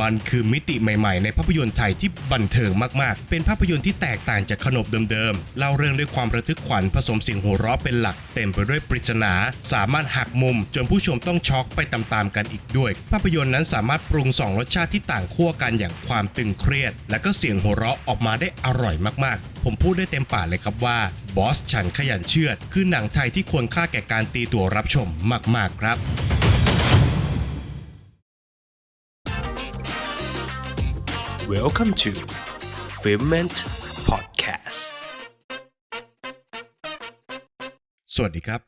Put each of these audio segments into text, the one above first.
มันคือมิติใหม่ๆ ในภาพยนตร์ไทยที่บันเทิงมากๆ เป็นภาพยนตร์ที่แตกต่างจากขนบเดิมๆ เล่าเรื่องด้วยความระทึกขวัญผสมเสียงหัวเราะเป็นหลัก เต็มไปด้วยปริศนา สามารถหักมุม จนผู้ชมต้องช็อกไปตามๆกันอีกด้วย ภาพยนตร์นั้นสามารถปรุงสองรสชาติที่ต่างขั้วกันอย่างความตึงเครียด และก็เสียงหัวเราะออกมาได้อร่อยมากๆ ผมพูดได้เต็มปากเลยครับว่าบอสฉันขยันเชือด คือหนังไทยที่ควรค่าแก่การตีตัวรับชมมากๆครับ Welcome to Filment Podcast สวัสดีครับ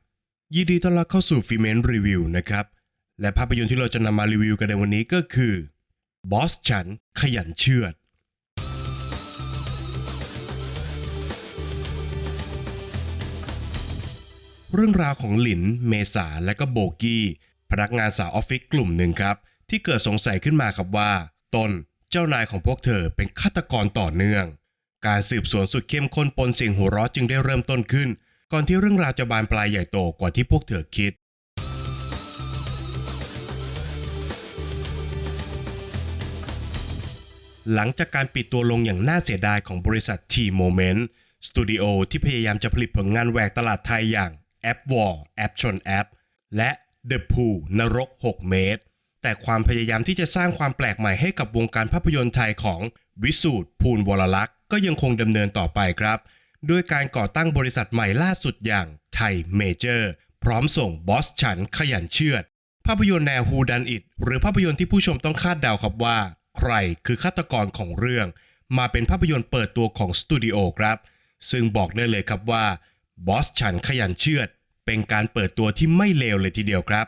ยินดีต้อนรับเข้าสู่ฟิเมนรีวิวนะครับ และภาพยนตร์ที่เราจะนำมารีวิวกันในวันนี้ก็คือบอสฉันขยันเชือด เรื่องราวของหลิน เมษาและก็โบกี้ พนักงานสาวออฟฟิศกลุ่มหนึ่งครับ ที่เกิดสงสัยขึ้นมาครับว่า ตน เจ้านายของพวกเธอเป็นฆาตกรต่อเนื่อง การสืบสวนสุดเข้มข้นปนเสียงหัวเราะจึงได้เริ่มต้นขึ้น ก่อนที่เรื่องราวจะบานปลายใหญ่โตกว่าที่พวกเธอคิดหลังจากการปิดตัวลงอย่างน่าเสียดายของบริษัท T-Moment สตูดิโอที่พยายามจะผลิตผลงานแหวกตลาดไทยอย่างแอปวอลแอปชนแอป และ The Pool นรก 6 เมตร แต่ความพยายามที่จะสร้างความแปลกใหม่ให้กับวงการภาพยนตร์ไทยของวิสูตรภูลวรลักษณ์ก็ยังคงดำเนินต่อไปครับ ด้วยการก่อตั้งบริษัทใหม่ล่าสุดอย่างไทยเมเจอร์พร้อมส่งบอสฉันขยันเชือด ภาพยนตร์แนวฮูดันอิดหรือภาพยนตร์ที่ผู้ชมต้องคาดเดาครับว่า ใครคือฆาตกรของเรื่อง มาเป็นภาพยนตร์เปิดตัวของสตูดิโอครับ ซึ่งบอกได้เลยครับว่าบอสฉันขยันเชือด เป็นการเปิดตัวที่ไม่เลวเลยทีเดียวครับ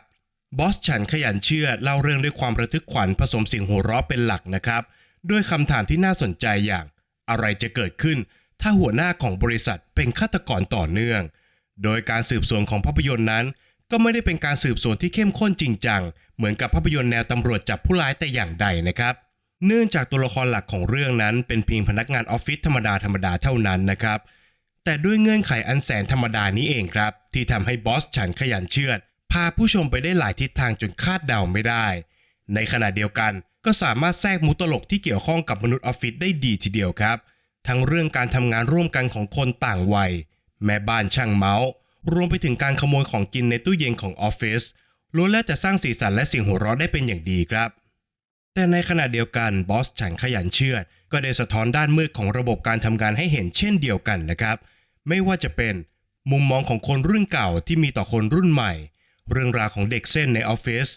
บอสฉันขยันเชื่อเล่าเรื่องด้วยความระทึกขวัญผสมเสียงหัวเราะเป็นหลักนะครับ ด้วยคำถามที่น่าสนใจอย่าง อะไรจะเกิดขึ้น ถ้าหัวหน้าของบริษัทเป็นฆาตกรต่อเนื่อง โดยการสืบสวนของภาพยนตร์นั้น ก็ไม่ได้เป็นการสืบสวนที่เข้มข้นจริงจังเหมือนกับภาพยนตร์แนวตำรวจจับผู้ร้ายแต่อย่างใดนะครับ เนื่องจากตัวละครหลักของเรื่องนั้นเป็นเพียงพนักงานออฟฟิศธรรมดาธรรมดาเท่านั้นนะครับแต่ด้วยเงื่อนไขอันแสนธรรมดานี้เองครับ ที่ทำให้บอสฉันขยันเชื่อด พาผู้ชมไปได้หลายทิศทางจนคาดเดาไม่ได้ ในขณะเดียวกันก็สามารถแทรกมุตลกที่เกี่ยวข้องกับมนุษย์ออฟฟิศได้ดีทีเดียวครับ ทั้งเรื่องการทำงานร่วมกันของคนต่างวัย แม่บ้านช่างเมาส์ รวมไปถึงการขโมยของกินในตู้เย็นของออฟฟิศล้วนแล้วแต่สร้างสีสันและสียงหัวเราะได้เป็นอย่างดีครับ แต่ในขณะเดียวกันบอสฉันขยันเชื่อก็ได้สะท้อนด้านมืดของระบบการทำงานให้เห็นเช่นเดียวกันนะครับ ไม่ว่าจะเป็นมุมมองของคนรุ่นเก่าที่มีต่อคนรุ่นใหม่ เรื่องราวของเด็กเส้นในออฟฟิศ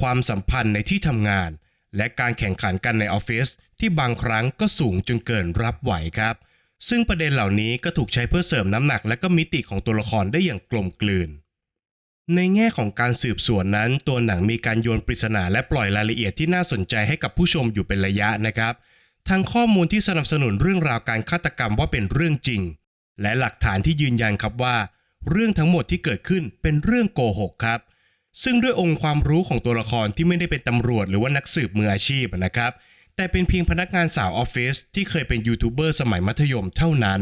ความสัมพันธ์ในที่ทำงาน และการแข่งขันกันในออฟฟิศที่บางครั้งก็สูงจนเกินรับไหวครับ ซึ่งประเด็นเหล่านี้ก็ถูกใช้เพื่อเสริมน้ำหนักและก็มิติของตัวละครได้อย่างกลมกลืน ในแง่ของการสืบสวนนั้น ตัวหนังมีการโยนปริศนาและปล่อยรายละเอียดที่น่าสนใจให้กับผู้ชมอยู่เป็นระยะนะครับ ทั้งข้อมูลที่สนับสนุนเรื่องราวการฆาตกรรมว่าเป็นเรื่องจริง และหลักฐานที่ยืนยันครับว่า เรื่องทั้งหมดที่เกิดขึ้นเป็นเรื่องโกหกครับ ซึ่งด้วยองค์ความรู้ของตัวละครที่ไม่ได้เป็นตำรวจหรือว่านักสืบมืออาชีพนะครับ แต่เป็นเพียงพนักงานสาวออฟฟิศที่เคยเป็นยูทูบเบอร์สมัยมัธยมเท่านั้น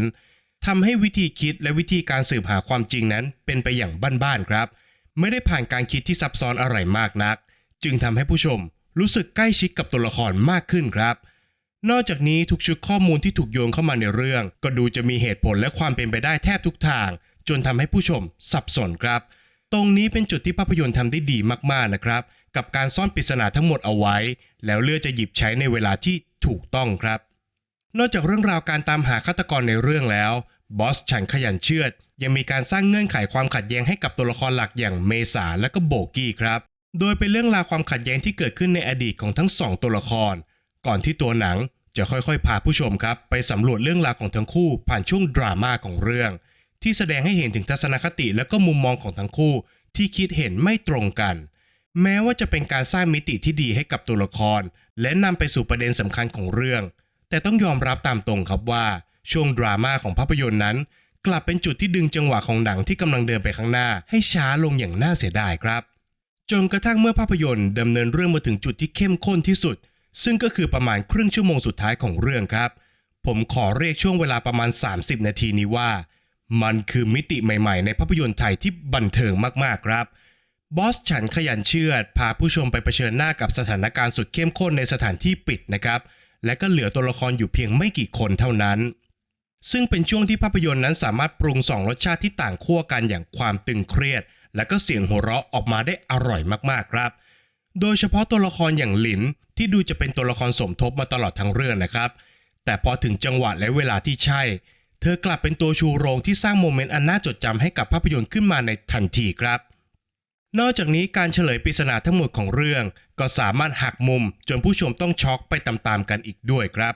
ทำให้วิธีคิดและวิธีการสืบหาความจริงนั้นเป็นไปอย่างบ้านๆครับ ไม่ได้ผ่านการคิดที่ซับซ้อนอะไรมากนัก จึงทำให้ผู้ชมรู้สึกใกล้ชิดกับตัวละครมากขึ้นครับ นอกจากนี้ทุกชุดข้อมูลที่ถูกโยงเข้ามาในเรื่อง ก็ดูจะมีเหตุผลและความเป็นไปได้แทบทุกทาง จนทำให้ผู้ชมสับสนครับ ตรงนี้เป็นจุดที่ภาพยนตร์ทำได้ดีมากๆนะครับ กับการซ่อนปริศนาทั้งหมดเอาไว้ แล้วเลือกจะหยิบใช้ในเวลาที่ถูกต้องครับ นอกจากเรื่องราวการตามหาฆาตกรในเรื่องแล้วบอสฉันขยันเชือด ยังมีการสร้างเงื่อนไขความขัดแย้งให้กับตัวละครหลักอย่างเมษาและก็โบกี้ครับ โดยเป็นเรื่องราวความขัดแย้งที่เกิดขึ้นในอดีตของทั้งสองตัวละคร ก่อนที่ตัวหนังจะค่อยๆ พาผู้ชมครับ ไปสำรวจเรื่องราวของทั้งคู่ผ่านช่วงดราม่าของเรื่อง ที่แสดงให้เห็นถึงทัศนคติและก็มุมมองของทั้งคู่ ที่คิดเห็นไม่ตรงกัน แม้ว่าจะเป็นการสร้างมิติที่ดีให้กับตัวละคร และนำไปสู่ประเด็นสำคัญของเรื่อง แต่ต้องยอมรับตามตรงครับว่า ช่วงดราม่าของภาพยนตร์นั้น กลับเป็นจุดที่ดึงจังหวะของหนังที่กำลังเดินไปข้างหน้า ให้ช้าลงอย่างน่าเสียดายครับ จนกระทั่งเมื่อภาพยนตร์ดำเนินเรื่องมาถึงจุดที่เข้มข้นที่สุด ซึ่งก็คือประมาณครึ่งชั่วโมงสุดท้ายของเรื่องครับ ผมขอเรียกช่วงเวลาประมาณ 30 นาทีนี้ว่า มันคือมิติใหม่ๆ ในภาพยนตร์ไทยที่บันเทิงมากๆครับ บอสฉันขยันเชื่อดพาผู้ชมไปเผชิญหน้ากับสถานการณ์สุดเข้มข้นในสถานที่ปิดนะครับ และก็เหลือตัวละครอยู่เพียงไม่กี่คนเท่านั้น ซึ่งเป็นช่วงที่ภาพยนตร์นั้นสามารถปรุงสองรสชาติที่ต่างขั้วกันอย่างความตึงเครียด และก็เสียงหัวเราะออกมาได้อร่อยมากๆครับ โดยเฉพาะตัวละครอย่างหลินที่ดูจะเป็นตัวละครสมทบมาตลอดทั้งเรื่องนะครับ แต่พอถึงจังหวะและเวลาที่ใช่ เธอกลับเป็นตัวชูโรงที่สร้างโมเมนต์อันน่าจดจำให้กับภาพยนตร์ขึ้นมาในทันทีครับ นอกจากนี้การเฉลยปริศนาทั้งหมดของเรื่อง ก็สามารถหักมุมจนผู้ชมต้องช็อกไปตามๆกันอีกด้วยครับ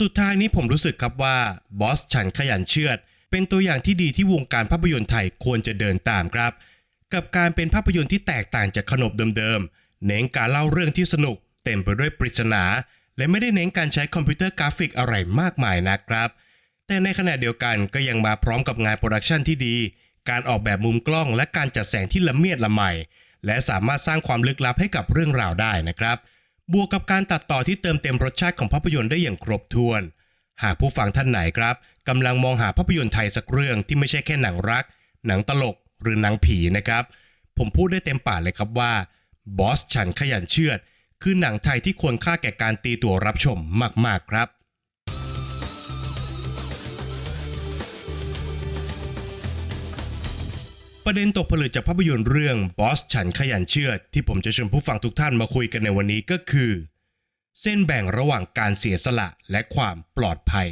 สุดท้ายนี้ผมรู้สึกครับว่าบอสฉันขยันเชือดเป็นตัวอย่างที่ดีที่วงการภาพยนตร์ไทยควรจะเดินตามครับ กับการเป็นภาพยนตร์ที่แตกต่างจากขนบเดิมๆเน้นการเล่าเรื่องที่สนุก เต็มไปด้วยปริศนา และไม่ได้เน้นการใช้คอมพิวเตอร์กราฟิกอะไรมากมายนะครับ แต่ในขณะเดียวกันก็ยังมาพร้อมกับงานโปรดักชันที่ดี การออกแบบมุมกล้องและการจัดแสงที่ละเมียดละไมและสามารถสร้างความลึกลับให้กับเรื่องราวได้นะครับ บวกกับการตัดต่อที่เติมเต็มรสชาติของภาพยนตร์ได้อย่างครบถ้วน หากผู้ฟังท่านไหนครับกำลังมองหาภาพยนตร์ไทยสักเรื่องที่ไม่ใช่แค่หนังรัก หนังตลกหรือหนังผีนะครับ ผมพูดได้เต็มปากเลยครับว่าบอสฉันขยันเชือดคือหนังไทยที่ควรค่าแก่การตีตัวรับชมมากๆครับ ประเด็นตกผลึกจากภาพยนตร์เรื่องบอสฉันขยันเชื่อที่ผมจะชวนผู้ฟังทุกท่านมาคุยกันในวันนี้ก็คือ เส้นแบ่งระหว่างการเสียสละและความปลอดภัย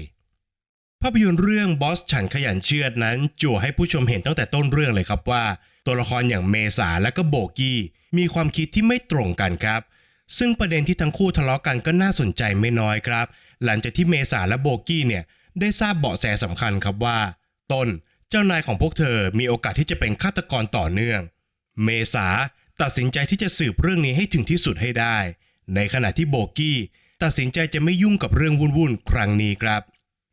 ภาพยนตร์เรื่องบอสฉันขยันเชื่อนั้นจั่วให้ผู้ชมเห็นตั้งแต่ต้นเรื่องเลยครับว่า ตัวละครอย่างเมษาและก็โบกี้มีความคิดที่ไม่ตรงกันครับ ซึ่งประเด็นที่ทั้งคู่ทะเลาะกันก็น่าสนใจไม่น้อยครับ หลังจากที่เมษาและโบกี้เนี่ยได้ทราบเบาะแสสำคัญครับว่า ต้น จ้านายของพวกเธอมีโอกาสที่จะเป็นฆาตกรต่อเนื่อง เมษาตัดสินใจที่จะสืบเรื่องนี้ให้ถึงที่สุดให้ได้ ในขณะที่โบกี้ตัดสินใจจะไม่ยุ่งกับเรื่องวุ่นๆ ครั้งนี้ครับ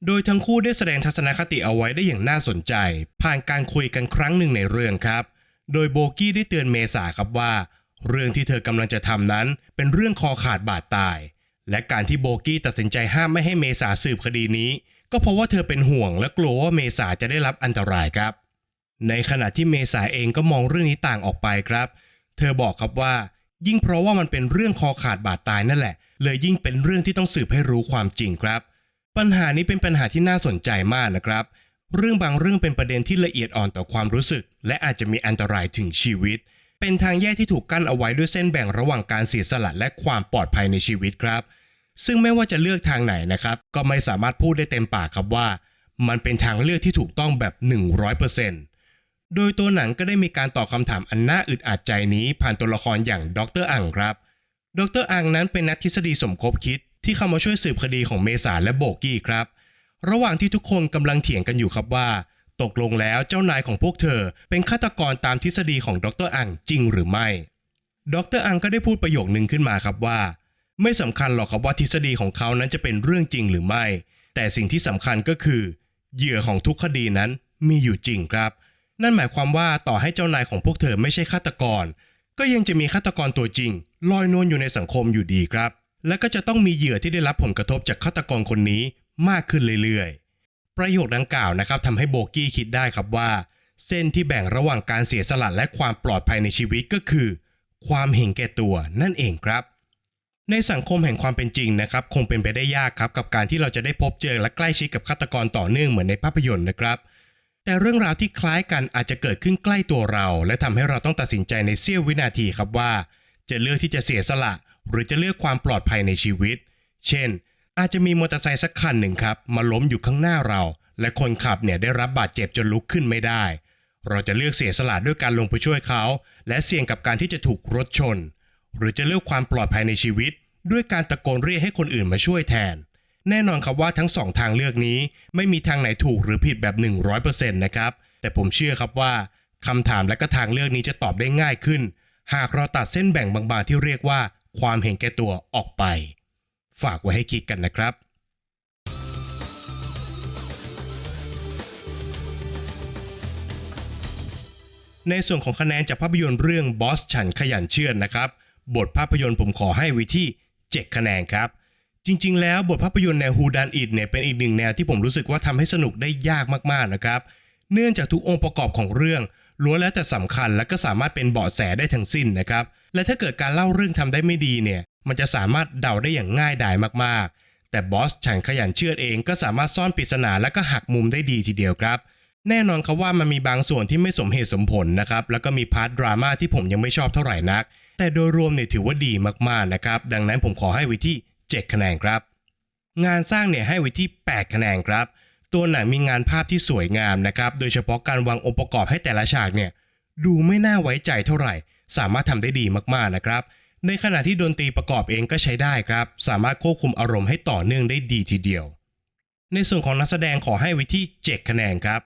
โดยทั้งคู่ได้แสดงทัศนคติเอาไว้ได้อย่างน่าสนใจ ผ่านการคุยกันครั้งหนึ่งในเรื่องครับ โดยโบกี้ได้เตือนเมษาครับว่า เรื่องที่เธอกำลังจะทำนั้น เป็นเรื่องคอขาดบาดตาย และการที่โบกี้ตัดสินใจห้ามไม่ให้เมษาสืบคดีนี้ ก็เพราะว่าเธอเป็นห่วงและกลัวว่าเมษาจะได้รับอันตรายครับ ในขณะที่เมษาเองก็มองเรื่องนี้ต่างออกไปครับ เธอบอกครับว่า ยิ่งเพราะว่ามันเป็นเรื่องคอขาดบาดตายนั่นแหละ เลยยิ่งเป็นเรื่องที่ต้องสืบให้รู้ความจริงครับ ปัญหานี้เป็นปัญหาที่น่าสนใจมากนะครับ เรื่องบางเรื่องเป็นประเด็นที่ละเอียดอ่อนต่อความรู้สึก และอาจจะมีอันตรายถึงชีวิต เป็นทางแยกที่ถูกกั้นเอาไว้ด้วยเส้นแบ่งระหว่างการเสียสละและความปลอดภัยในชีวิตครับ ซึ่งไม่ว่าจะเลือกทางไหนนะครับ ก็ไม่สามารถพูดได้เต็มปากครับว่า มันเป็นทางเลือกที่ถูกต้องแบบ 100%โดยตัวหนังก็ได้มีการตอบคำถามอันน่าอึดอัดใจนี้ผ่านตัวละครอย่างดรอังครับ ดรอังนั้นเป็นนักทฤษฎีสมคบคิดที่เข้ามาช่วยสืบคดีของเมษาและโบกี้ครับ ระหว่างที่ทุกคนกำลังเถียงกันอยู่ครับว่า ตกลงแล้วเจ้านายของพวกเธอ เป็นฆาตกรตามทฤษฎีของดรอังจริงหรือไม่ ดรอังก็ได้พูดประโยคนึงขึ้นมาครับว่า ไม่สำคัญหรอกครับว่าทฤษฎีของเขานั้นจะเป็นเรื่องจริงหรือไม่ แต่สิ่งที่สำคัญก็คือ เหยื่อของทุกคดีนั้นมีอยู่จริงครับ นั่นหมายความว่าต่อให้เจ้านายของพวกเธอไม่ใช่ฆาตกร ก็ยังจะมีฆาตกรตัวจริง ลอยนวลอยู่ในสังคมอยู่ดีครับ และก็จะต้องมีเหยื่อที่ได้รับผลกระทบจากฆาตกรคนนี้มากขึ้นเรื่อยๆ ประโยคดังกล่าวนะครับทำให้โบกี้คิดได้ครับว่า เส้นที่แบ่งระหว่างการเสียสละและความปลอดภัยในชีวิตก็คือ ความเห็นแก่ตัวนั่นเองครับ ในสังคมแห่งความเป็นจริงนะครับคงเป็นไปได้ยากครับกับการที่เราจะได้พบเจอและใกล้ชิดกับฆาตกรต่อเนื่องเหมือนในภาพยนตร์นะครับ แต่เรื่องราวที่คล้ายกันอาจจะเกิดขึ้นใกล้ตัวเรา และทำให้เราต้องตัดสินใจในเสี้ยววินาทีครับว่า จะเลือกที่จะเสียสละ หรือจะเลือกความปลอดภัยในชีวิต เช่น อาจจะมีมอเตอร์ไซค์สักคันหนึ่งครับมาล้มอยู่ข้างหน้าเรา และคนขับเนี่ยได้รับบาดเจ็บจนลุกขึ้นไม่ได้ เราจะเลือกเสียสละด้วยการลงไปช่วยเขา และเสี่ยงกับการที่จะถูกรถชน หรือจะเลือกความปลอดภัยในชีวิต ด้วยการตะโกนเรียกให้คนอื่นมาช่วยแทน แน่นอนครับว่าทั้งสองทางเลือกนี้ ไม่มีทางไหนถูกหรือผิดแบบ 100%นะครับ แต่ผมเชื่อครับว่าคำถามและก็ทางเลือกนี้จะตอบได้ง่ายขึ้น หากเราตัดเส้นแบ่งบางๆที่เรียกว่า ความเห็นแก่ตัวออกไป ฝากไว้ให้คิดกันนะครับในส่วนของคะแนนจากภาพยนตร์เรื่องบอสฉันขยันเชื่อนนะครับ บทภาพยนตร์ผมขอให้ไว้ที่ 7 คะแนนครับ จริง ๆ แล้วบทภาพยนตร์แนวฮูดันอิดเนี่ยเป็นอีกหนึ่งแนวที่ผมรู้สึกว่าทำให้สนุกได้ยากมากๆนะครับ เนื่องจากทุกองค์ประกอบของเรื่องล้วนแล้วแต่สำคัญและก็สามารถเป็นเบาะแสได้ทั้งสิ้นนะครับ และถ้าเกิดการเล่าเรื่องทำได้ไม่ดีเนี่ย มันจะสามารถเดาได้อย่างง่ายดายมากๆ แต่บอสฉันขยันเชื่อดเองก็สามารถซ่อนปริศนาและก็หักมุมได้ดีทีเดียวครับ แน่นอนครับว่ามันมีบางส่วนที่ไม่สมเหตุสมผลนะครับ แล้วก็มีพาร์ทดราม่าที่ผมยังไม่ชอบเท่าไหร่นัก แต่โดยรวมเนี่ยถือว่าดีมากๆนะครับ ดังนั้นผมขอให้ไว้ที่ 7 คะแนนครับ งานสร้างเนี่ยให้ไว้ที่ 8 คะแนนครับ ตัวหนังมีงานภาพที่สวยงามนะครับ โดยเฉพาะการวางองค์ประกอบให้แต่ละฉากเนี่ยดูไม่น่าไว้ใจเท่าไหร่ สามารถทำได้ดีมากๆนะครับ ในขณะที่ดนตรีประกอบเองก็ใช้ได้ครับ สามารถควบคุมอารมณ์ให้ต่อเนื่องได้ดีทีเดียว ในส่วนของนักแสดงขอให้ไว้ที่ 7 คะแนนครับ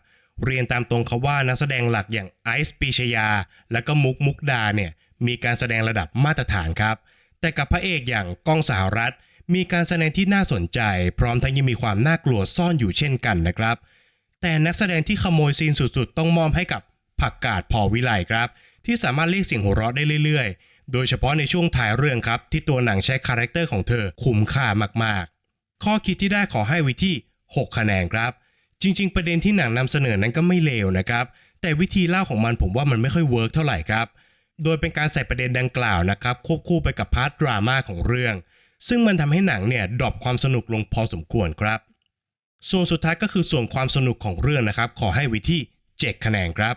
เรียนตามตรงเขาว่านักแสดงหลักอย่างไอซ์ปีชยา และก็มุกมุกดาเนี่ย มีการแสดงระดับมาตรฐานครับ แต่กับพระเอกอย่างก้องสหรัฐ มีการแสดงที่น่าสนใจ พร้อมทั้งยังมีความน่ากลัวซ่อนอยู่เช่นกันนะครับ แต่นักแสดงที่ขโมยซีนสุดๆ ต้องมอบให้กับผักกาดพอวิไลครับ ที่สามารถเรียกเสียงหัวเราะได้เรื่อยๆ โดยเฉพาะในช่วงท้ายเรื่องครับ ที่ตัวหนังใช้คาแรคเตอร์ของเธอคุ้มค่ามากๆ ข้อคิดที่ได้ขอให้ไว้ที่ 6 คะแนนครับ จริง ๆ ประเด็นที่หนังนำเสนอนั้นก็ไม่เลวนะครับแต่วิธีเล่าของมันผมว่ามันไม่ค่อยเวิร์กเท่าไหร่ครับ โดยเป็นการใส่ประเด็นดังกล่าวนะครับควบคู่ไปกับพาร์ทดราม่าของเรื่อง ซึ่งมันทำให้หนังเนี่ยดรอปความสนุกลงพอสมควรครับ ส่วนสุดท้ายก็คือส่วนความสนุกของเรื่องนะครับ ขอให้ไว้ที่7คะแนนครับ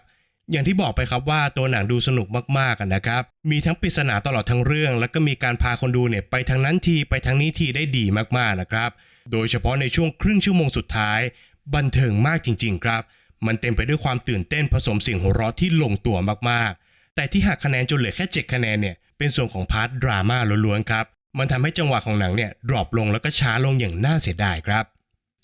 อย่างที่บอกไปครับว่าตัวหนังดูสนุกมากๆนะครับ มีทั้งปริศนาตลอดทั้งเรื่อง แล้วก็มีการพาคนดูเนี่ยไปทางนั้นทีไปทางนี้ทีได้ดีมากๆนะครับ โดยเฉพาะในช่วงครึ่งชั่วโมงสุดท้าย บันเทิงมากจริง ๆ ครับ มันเต็มไปด้วยความตื่นเต้นผสมเสียงหัวเราะที่ลงตัวมากๆ แต่ที่หักคะแนนจนเหลือแค่ 7 คะแนนเนี่ยเป็นส่วนของพาร์ทดราม่าล้วนๆครับ มันทำให้จังหวะของหนังเนี่ยดรอปลงแล้วก็ช้าลงอย่างน่าเสียดายครับ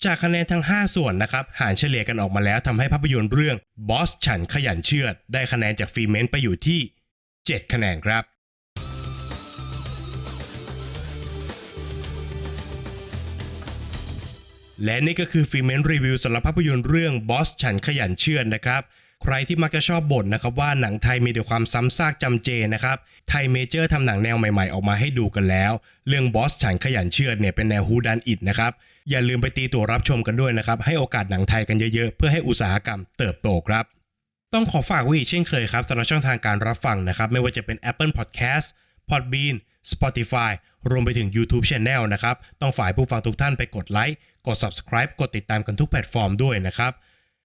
จากคะแนนทั้ง 5 ส่วนนะครับหารเฉลี่ยกันออกมาแล้วทำให้ภาพยนตร์เรื่อง Boss ฉันขยันเชื่อดได้คะแนนจากฟีเมนต์ไปอยู่ที่ 7 คะแนนครับและนี่ก็คือฟรีเมนรีวิวสำหรับภาพยนตร์เรื่อง Boss ฉันขยันเชื่อนะครับ ใครที่มักจะชอบบ่นนะครับว่าหนังไทยมีแต่ความซ้ำซากจำเจนะครับไทยเมเจอร์ทำหนังแนวใหม่ๆ ออกมาให้ดูกันแล้ว เรื่อง Boss ฉันขยันเชื่อเนี่ยเป็นแนวฮูดันอิดนะครับอย่าลืมไปตีตัวรับชมกันด้วยนะครับให้โอกาสหนังไทยกันเยอะๆ เพื่อให้อุตสาหกรรมเติบโตครับต้องขอฝากไว้อีกเช่นเคยครับสำหรับช่องทางการรับฟังนะครับไม่ว่าจะเป็น Apple Podcast Podbean Spotify รวมไปถึง YouTube Channel นะครับ ต้องฝ่ายผู้ฟังทุกท่านไปกดไลค์ กด Subscribe กดติดตามกันทุกแพลตฟอร์มด้วยนะครับ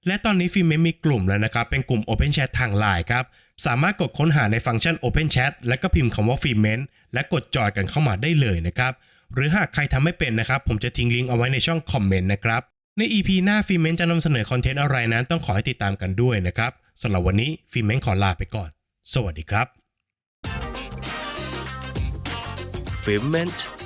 และตอนนี้ฟิล์มเมนมีกลุ่มแล้วนะครับ เป็นกลุ่ม Open Chat ทาง Line ครับ สามารถกดค้นหาในฟังก์ชัน Open Chat แล้วก็พิมพ์คำว่าฟิล์มเมนและกดจอยกันเข้ามาได้เลยนะครับ หรือหากใครทำไม่เป็นนะครับ ผมจะทิ้งลิงก์เอาไว้ในช่องคอมเมนต์นะครับ ใน EP หน้าฟิล์มเมนจะนำเสนอคอนเทนต์อะไรนั้นต้องขอให้ติดตามกันด้วยนะครับสำหรับวันนี้ฟิล์มเมนขอลาไปก่อน สวัสดีครับ f i m e n t